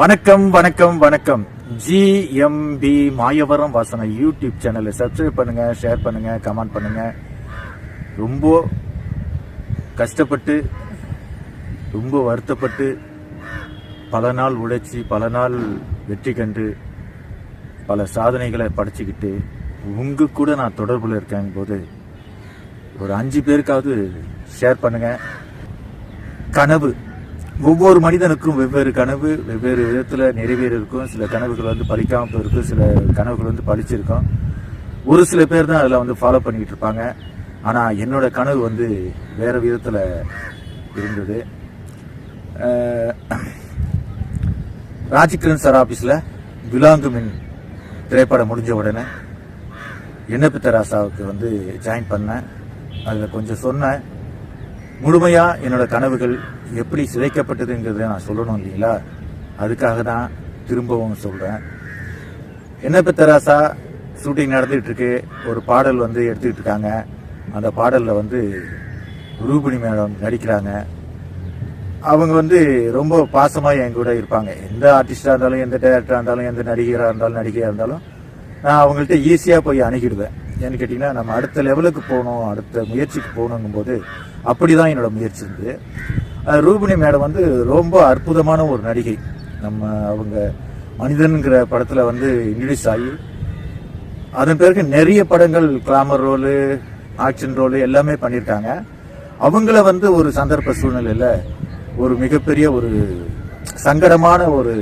வணக்கம் வணக்கம் வணக்கம். ஜிஎம்பி மாயவரம் வாசனை யூடியூப் சேனலை சப்ஸ்கிரைப் பண்ணுங்க ஷேர் பண்ணுங்க கமெண்ட் பண்ணுங்க. ரொம்ப கஷ்டப்பட்டு ரொம்ப வருத்தப்பட்டு பல நாள் உழைச்சி பல நாள் வெற்றி கண்டு பல சாதனைகளை படைச்சிக்கிட்டு உங்க கூட நான் தொடர்பில் இருக்கேன் போது ஒரு அஞ்சு பேருக்காவது ஷேர் பண்ணுங்க. கனவு. ஒவ்வொரு மனிதனுக்கும் வெவ்வேறு கனவு வெவ்வேறு விதத்தில் நிறைவேறி இருக்கும். சில கனவுகள் வந்து பழிக்காமல் போயிருக்கும் சில கனவுகள் வந்து பழிச்சிருக்கும். ஒரு சில பேர் தான் அதில் வந்து ஃபாலோ பண்ணிக்கிட்டு இருப்பாங்க. ஆனால் என்னோட கனவு வந்து வேறு விதத்தில் இருந்தது. அஹ், சார் ஆஃபீஸில் விலாங்குமின் திரைப்படம் முடிஞ்ச உடனே என்ன பித்தராசாவுக்கு வந்து ஜாயின் பண்ணேன். அதில் கொஞ்சம் சொன்னேன். முழுமையாக என்னோட கனவுகள் எப்படி சிதைக்கப்பட்டதுங்கிறத நான் சொல்லணும் இல்லைங்களா? அதுக்காக தான் திரும்பவும் சொல்கிறேன் என்ன தெராசா ஷூட்டிங் நடந்துகிட்ருக்கு. ஒரு பாடல் வந்து எடுத்துக்கிட்டு இருக்காங்க அந்த பாடலில் வந்து ரூபினி மேடம் நடிக்கிறாங்க. அவங்க வந்து ரொம்ப பாசமாக என் கூட இருப்பாங்க. எந்த ஆர்டிஸ்டாக இருந்தாலும் எந்த டேரக்டராக இருந்தாலும் எந்த நடிகராக இருந்தாலும் நடிகையாக இருந்தாலும் நான் அவங்கள்ட்ட ஈஸியாக போய் அணுகிடுவேன். ஏன்னு கேட்டிங்கன்னா நம்ம அடுத்த லெவலுக்கு போகணும் அடுத்த முயற்சிக்கு போகணுங்கும் போது அப்படிதான் என்னோடய முயற்சி இருந்தது ரூபினி மேடம் வந்து ரொம்ப அற்புதமான ஒரு நடிகை. நம்ம அவங்க மனிதனுங்கிற படத்தில் வந்து இன்ட்ரடியூஸ் ஆகி அதன் பிறகு நிறைய படங்கள் கிளாமர் ரோலு ஆக்ஷன் ரோலு எல்லாமே பண்ணியிருக்காங்க. அவங்கள வந்து ஒரு சந்தர்ப்ப சூழ்நிலையில் ஒரு மிகப்பெரிய ஒரு சங்கடமான ஒரு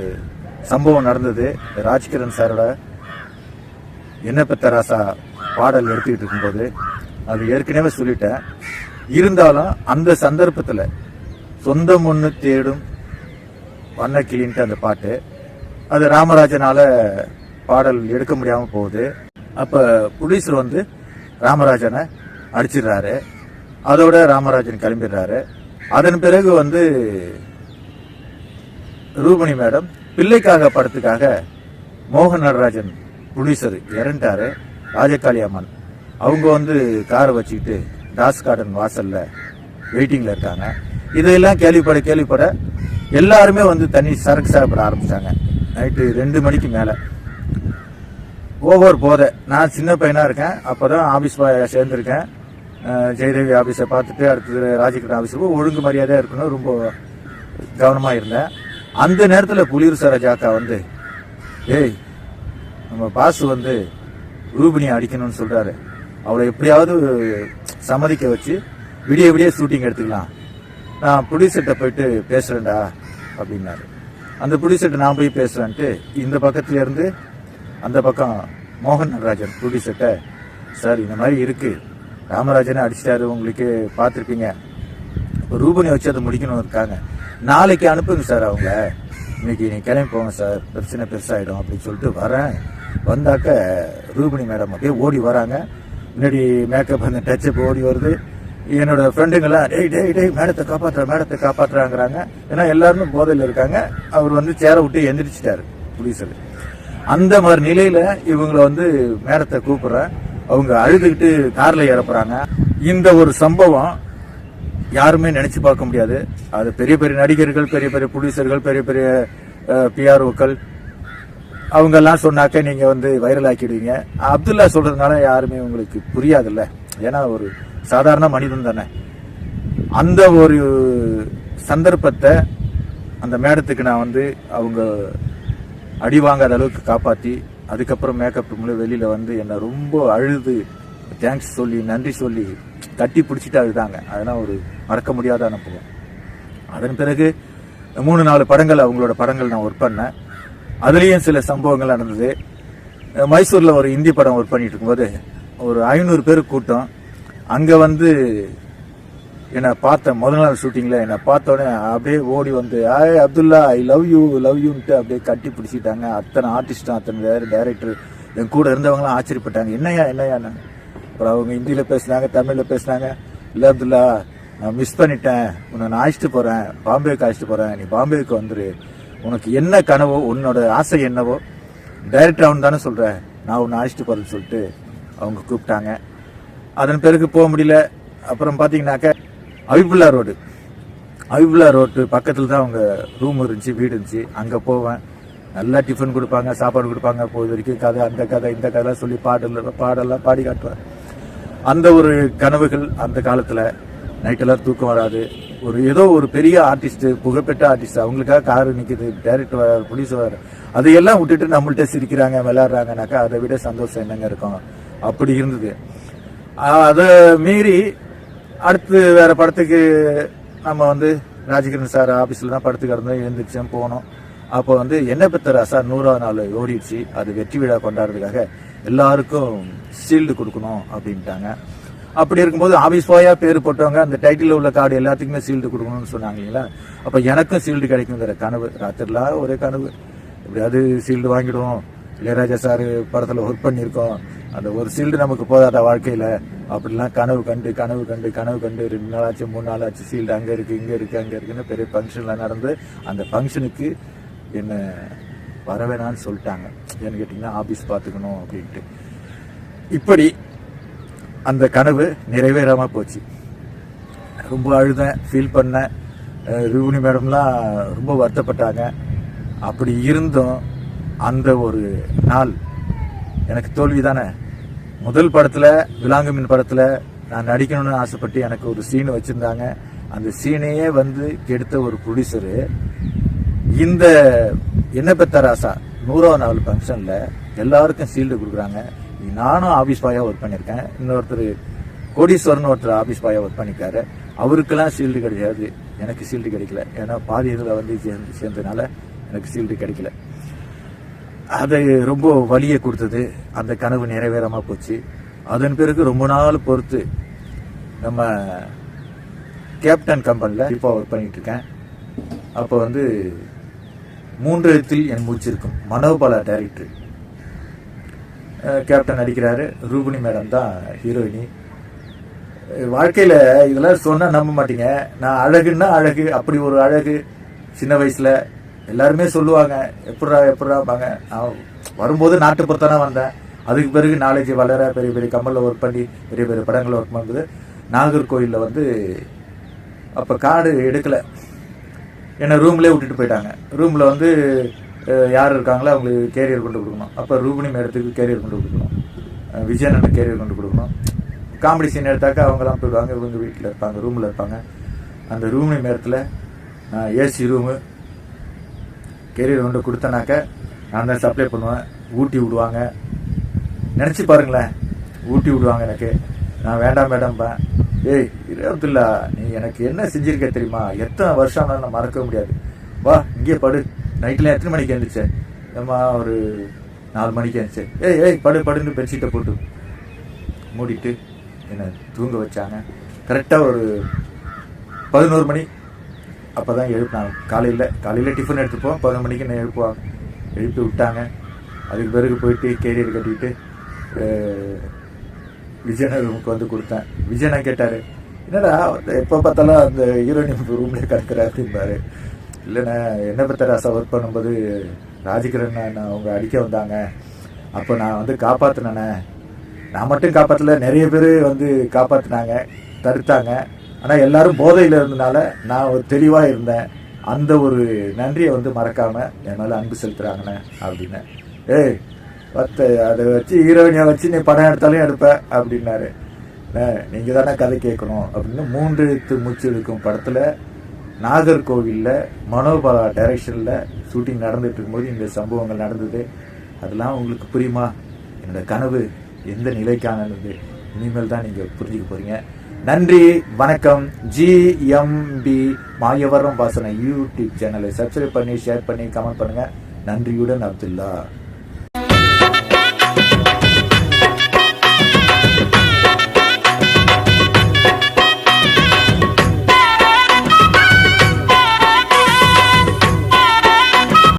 சம்பவம் நடந்தது. ராஜ்கிரண் சாரோட என்ன பெத்தராசா பாடல் எடுத்துக்கிட்டு இருக்கும்போது அது ஏற்கனவே சொல்லிட்டேன். இருந்தாலும் அந்த சந்தர்ப்பத்தில் சொந்தம் முன்னு தேடும் வண்ணக்கிளின்ட்டு அந்த பாட்டு அது ராமராஜனால பாடல் எடுக்க முடியாமல் போகுது. அப்போ புலீஸர் வந்து ராமராஜனை அடிச்சிடுறாரு. அதோட ராமராஜன் கிளம்பிடுறாரு. அதன் பிறகு வந்து ரூபணி மேடம் பிள்ளைக்காக படத்துக்காக மோகன் நடராஜன் ப்ரொடியூசர் இறந்துட்டாரு ராஜகாளி அம்மன். அவங்க வந்து காரை வச்சுக்கிட்டு டாஸ் கார்டன் வாசலில் வெயிட்டிங்கில் இருக்காங்க. இதையெல்லாம் கேள்விப்பட கேள்விப்பட எல்லாருமே வந்து தண்ணி சரக்கு சாப்பிட ஆரம்பித்தாங்க நைட்டு ரெண்டு மணிக்கு மேலே. ஓவர் போதை. நான் சின்ன பையனாக இருக்கேன். அப்போ தான் ஆஃபீஸ் சேர்ந்துருக்கேன். ஜெயதேவி ஆஃபீஸை பார்த்துட்டு அடுத்தது ராஜகிரண் ஆபீஸ் ஒழுங்கு மரியாதையாக இருக்கணும். ரொம்ப கவனமாக இருந்தேன். அந்த நேரத்தில் புலியூர் சரோஜாக்கா வந்து ஏய் நம்ம பாஸ் வந்து ரூபினியை அடிக்கணும்னு சொல்கிறாரு அவளை எப்படியாவது சம்மதிக்க வச்சு விடிய விடிய ஷூட்டிங் எடுத்துக்கலாம். நான் ப்ரொடியூசர்கிட்ட போயிட்டு பேசுகிறேன்டா அப்படின்னாரு. அந்த ப்ரொடியூசர்கிட்ட நான் போய் பேசுகிறேன்ட்டு இந்த பக்கத்துலேருந்து அந்த பக்கம் மோகன் நடராஜன் ப்ரொடியூசர்கிட்ட சார் இந்த மாதிரி இருக்குது ராமராஜனை அடிச்சிட்டாரு உங்களுக்கு பார்த்துருப்பீங்க. ரூபனை வச்சு அதை முடிக்கணும் இருக்காங்க. நாளைக்கு அனுப்புங்க சார் அவங்க இன்னைக்கு நீ கிளம்பி போங்க சார். பிரச்சனை பெருசாயிடும் அப்படின்னு சொல்லிட்டு வரேன். வந்தாக்க ரூபினி மேடம் அப்படியே ஓடி வராங்க. முன்னாடி மேக்கப் அந்த டச்சப் ஓடி வருது. என்னோட ஃப்ரெண்டுங்கெல்லாம் டேய் டேய் டேய் மேடத்தை காப்பாற்றுற மேடத்தை காப்பாற்றுறாங்கிறாங்க ஏன்னா எல்லாருமே போதையில் இருக்காங்க. அவர் வந்து சேரை விட்டு எந்திரிச்சிட்டாரு புலிசர் அந்த மாதிரி நிலையில இவங்களை வந்து மேடத்தை கூப்பிடுறேன். அவங்க அழுதுகிட்டு கார்ல இறப்புறாங்க இந்த ஒரு சம்பவம் யாருமே நினைச்சு பார்க்க முடியாது. அது பெரிய பெரிய நடிகர்கள் பெரிய பெரிய புடிசர்கள் பெரிய பெரிய பிஆர்ஓக்கள் அவங்க எல்லாம் சொன்னாக்க நீங்க வந்து வைரல் ஆக்கிடுவீங்க. அப்துல்லா சொல்றதுனால யாருமே உங்களுக்கு புரியாதுல்ல. ஏன்னா ஒரு சாதாரண மனிதன் தானே. அந்த ஒரு சந்தர்ப்பத்தை அந்த மேடத்துக்கு நான் வந்து அவங்க அடி வாங்காத அளவுக்கு காப்பாற்றி அதுக்கப்புறம் மேக்கப் மூலம் வெளியில வந்து என்னை ரொம்ப அழுது தேங்க்ஸ் சொல்லி நன்றி சொல்லி கட்டி பிடிச்சிட்டு அழுதாங்க அதெல்லாம் ஒரு மறக்க முடியாத அனுபவம். அதன் பிறகு மூணு நாலு படங்கள் அவங்களோட படங்கள் நான் ஒர்க் பண்ணேன். அதுலேயும் சில சம்பவங்கள் நடந்தது. மைசூரில் ஒரு இந்தி படம் ஒர்க் பண்ணிட்டு இருக்கும்போது ஒரு ஐநூறு பேர் கூட்டம். அங்கே வந்து என்னை பார்த்த முதல் நாள் ஷூட்டிங்கில் என்னை பார்த்தோன்னே அப்படியே ஓடி வந்து ஆய் Abdullah I love you love யூன்ட்டு அப்படியே கட்டி பிடிச்சிட்டாங்க. அத்தனை ஆர்டிஸ்ட்டும் அத்தனை டேரக்டர் என் கூட இருந்தவங்களாம் ஆச்சரியப்பட்டாங்க. என்னையா என்னையா அப்புறம் அவங்க ஹிந்தியில் பேசுனாங்க தமிழில் பேசுனாங்க. இல்லை அப்துல்லா நான் மிஸ் பண்ணிட்டேன். உன்னை நான் அழைச்சிட்டு போகிறேன் பாம்பேக்கு அழைச்சிட்டு போகிறேன் நீ பாம்பேக்கு வந்துரு. உனக்கு என்ன கனவோ உன்னோட ஆசை என்னவோ டைரக்டர் அவன் தானே சொல்கிறேன் நான் உன்னை அழைச்சிட்டு போகிறேன்னு சொல்லிட்டு அவங்க கூப்பிட்டாங்க. அதன் பிறகு போக முடியல. அப்புறம் பார்த்தீங்கன்னாக்க அபிபுல்லா ரோடு. அவிபுல்லா ரோட்டு பக்கத்தில் தான் அவங்க ரூம் இருந்துச்சு வீடு இருந்துச்சு. அங்கே போவேன். நல்லா டிஃபன் கொடுப்பாங்க சாப்பாடு கொடுப்பாங்க. போது வரைக்கும் கதை அந்த கதை இந்த கதைலாம் சொல்லி பாடல பாடெல்லாம் பாடி காட்டுவேன். அந்த ஒரு கனவுகள் அந்த காலத்தில் நைட்டெல்லாம் தூக்கம் வராது. ஒரு ஏதோ ஒரு பெரிய ஆர்டிஸ்ட் புகழ்பெற்ற ஆர்டிஸ்ட் அவங்களுக்காக கார் நிற்குது டேரக்டர் வர போலீஸ் வர அதையெல்லாம் விட்டுட்டு நம்மள்ட்ட சிரிக்கிறாங்க விளையாடுறாங்கனாக்கா அதை விட சந்தோஷம் என்னங்க இருக்கும்? அப்படி இருந்தது. அதை மீறி அடுத்து வேற படத்துக்கு நம்ம வந்து ராஜகிரண் சார் ஆஃபீஸில் தான் படத்துக்கு கிடந்தோம் எழுந்திரிச்சேன் போனோம். அப்போ வந்து என்ன பெத்த ராசா நூறாவது நாள் ஓடிடுச்சு. அது வெற்றி விழா கொண்டாடுறதுக்காக எல்லாருக்கும் ஷீல்டு கொடுக்கணும் அப்படின்ட்டாங்க. அப்படி இருக்கும்போது ஆபீஸ் பாயா பேர் போட்டவங்க அந்த டைட்டில் உள்ள கார்டு எல்லாத்துக்குமே சீல்டு கொடுக்கணும்னு சொன்னாங்க இல்லைங்களா அப்போ எனக்கும் சீல்டு கிடைக்குங்கிற கனவு. ராத்திரிலாம் ஒரே கனவு. எப்படியாவது சீல்டு வாங்கிடுவோம். இளையராஜா சார் படத்தில் ஒர்க் பண்ணியிருக்கோம். அந்த ஒரு சீல்டு நமக்கு போதாத வாழ்க்கையில்? அப்படிலாம் கனவு கண்டு கனவு கண்டு கனவு கண்டு ரெண்டு நாள் ஆச்சு மூணு நாள் ஆச்சு சீல்டு அங்கே இருக்குது இங்கே இருக்குது அங்கே இருக்குன்னு பெரிய ஃபங்க்ஷன்லாம் நடந்து அந்த ஃபங்க்ஷனுக்கு என்ன வர வேணாம்னு சொல்லிட்டாங்க. ஏன்னு கேட்டிங்கன்னா ஆஃபீஸ் பார்த்துக்கணும் அப்படின்ட்டு. இப்படி அந்த கனவு நிறைவேறாமல் போச்சு. ரொம்ப அழுதேன் ஃபீல் பண்ணேன் அஹ் மேடம்லாம் ரொம்ப வருத்தப்பட்டாங்க. அப்படி இருந்தும் அந்த ஒரு நாள் எனக்கு தோல்வி தானே முதல் படத்தில் விலாங்குமின் படத்தில் நான் நடிக்கணும்னு ஆசைப்பட்டு எனக்கு ஒரு சீன் வச்சுருந்தாங்க. அந்த சீனையே வந்து கெடுத்த ஒரு ப்ரொடியூசரு இந்த என்ன பெத்த ராசா? நூறாவது நாள் ஃபங்க்ஷனில் எல்லாருக்கும் ஷீல்டு கொடுக்குறாங்க. நானும் ஆஃபீஸ் பாயாக ஒர்க் பண்ணியிருக்கேன். இன்னொருத்தர் கோடீஸ்வரன் ஒருத்தர் ஆஃபீஸ் பாயாக ஒர்க் பண்ணிக்காரு அவருக்கெல்லாம் ஷீல்டு கிடையாது. எனக்கு ஷீல்டு கிடைக்கல. ஏன்னா பாதி இதில் வந்து சேர்ந்து சேர்ந்ததுனால எனக்கு ஷீல்டு கிடைக்கல. அது ரொம்ப வலியை கொடுத்தது. அந்த கனவு நிறைவேறமாக போச்சு. அதன் பிறகு ரொம்ப நாள் பொறுத்து நம்ம கேப்டன் கம்பெனியில் இப்போ ஒர்க் பண்ணிகிட்டு இருக்கேன். அப்போ வந்து மூன்று எழுத்தில் என் மூச்சு இருக்கும் மனோபாலா டைரக்டர் கேப்டன் நடிக்கிறாரு. ரூபினி மேடம் தான் ஹீரோயினி வாழ்க்கையில் இதெல்லாம் சொன்னால் நம்ப மாட்டீங்க. நான் அழகுன்னா அழகு அப்படி ஒரு அழகு. சின்ன வயசில் எல்லாருமே சொல்லுவாங்க எப்படா எப்படாப்பாங்க நான் வரும்போது நாட்டுப்புறத்தானே வந்தேன். அதுக்கு பிறகு நாலேஜ் வளர பெரிய பெரிய கம்பெனியில் ஒர்க் பண்ணி பெரிய பெரிய படங்களில் ஒர்க் பண்ணும்போது நாகர்கோவிலில் வந்து அப்போ காடு எடுக்கலை. என்னை ரூம்லேயே விட்டுட்டு போயிட்டாங்க. ரூமில் வந்து யார் இருக்காங்களோ அவங்களுக்கு கேரியர் கொண்டு கொடுக்கணும். அப்போ ரூபினி மேடத்துக்கு கேரியர் கொண்டு கொடுக்கணும். விஜயனுக்கு கேரியர் கொண்டு கொடுக்கணும். காமெடி சீன் எடுத்தாக்கா அவங்கலாம் போயிடுவாங்க. இவங்க வீட்டில் இருப்பாங்க ரூமில் இருப்பாங்க. அந்த ரூமினி நேரத்தில் ஏசி ரூமு கேரியர் கொண்டு கொடுத்தனாக்க நான் தான் சப்ளை பண்ணுவேன். ஊட்டி விடுவாங்க. நினச்சி பாருங்களேன். ஊட்டி விடுவாங்க எனக்கு. நான் வேண்டாம் மேடம்பேன் ஏய் இருபத்தில்லா நீ எனக்கு என்ன செஞ்சிருக்க தெரியுமா? எத்தனை வருஷம் ஆனாலும் நான் மறக்க முடியாது. வா இங்கே படு. நைட்டில் எத்தனை மணிக்கு எழுந்துச்சேன் ஏம்மா ஒரு நாலு மணிக்கு எழுந்துச்சேன் ஏய் ஏய் படு படுன்னு பெட்ஷீட்டை போட்டு மூடிட்டு என்னை தூங்க வச்சாங்க. கரெக்டாக ஒரு பதினோரு மணி. அப்போ தான் எழுப்பினாங்க. காலையில் காலையில் டிஃபன் எடுத்துப்போம். பதினொரு மணிக்கு என்ன எழுப்புவாங்க. எழுப்பி விட்டாங்க. அதுக்கு பிறகு போயிட்டு கேரியர் கட்டிக்கிட்டு விஜயன ரூமுக்கு வந்து கொடுத்தேன். விஜயனா கேட்டார் என்னடா எப்போ பார்த்தாலும் அந்த ஹீரோயின் ரூம்லேயே கிடக்குற? அப்படிம்பாரு. இல்லைண்ணே என்ன பற்றி ராசா ஒர்க் பண்ணும்போது ராஜகிரண் நான் அவங்க அடிக்க வந்தாங்க. அப்போ நான் வந்து காப்பாற்றினேண்ணே நான் மட்டும் காப்பாற்றல நிறைய பேர் வந்து காப்பாற்றினாங்க தடுத்தாங்க. ஆனால் எல்லாரும் போதையில் இருந்தனால நான் ஒரு தெளிவாக இருந்தேன். அந்த ஒரு நன்றியை வந்து மறக்காமல் என் மேலே அன்பு செலுத்துகிறாங்கண்ணே அப்படின்னு. ஏய் பத்து அதை வச்சு ஹீரோயினியை வச்சு நீ படம் எடுத்தாலும் எடுப்ப அப்படின்னாரு. நீங்கள் தானே கதை கேட்கணும் அப்படின்னு மூன்று எழுத்து மூச்சு எடுக்கும் படத்தில் நாகர்கோவிலில் மனோபாலா டைரக்ஷனில் ஷூட்டிங் நடந்துட்டு இருக்கும்போது இந்த சம்பவங்கள் நடந்தது. அதெல்லாம் உங்களுக்கு புரியுமா? என்னோட கனவு எந்த நிலைக்கானது இனிமேல் தான் நீங்கள் புரிஞ்சுக்க போகிறீங்க நன்றி வணக்கம். ஜிஎம்பி மாயவரம் வாசனை யூடியூப் சேனலை சப்ஸ்கிரைப் பண்ணி ஷேர் பண்ணி கமெண்ட் பண்ணுங்கள் நன்றியுடன் அப்துல்லா.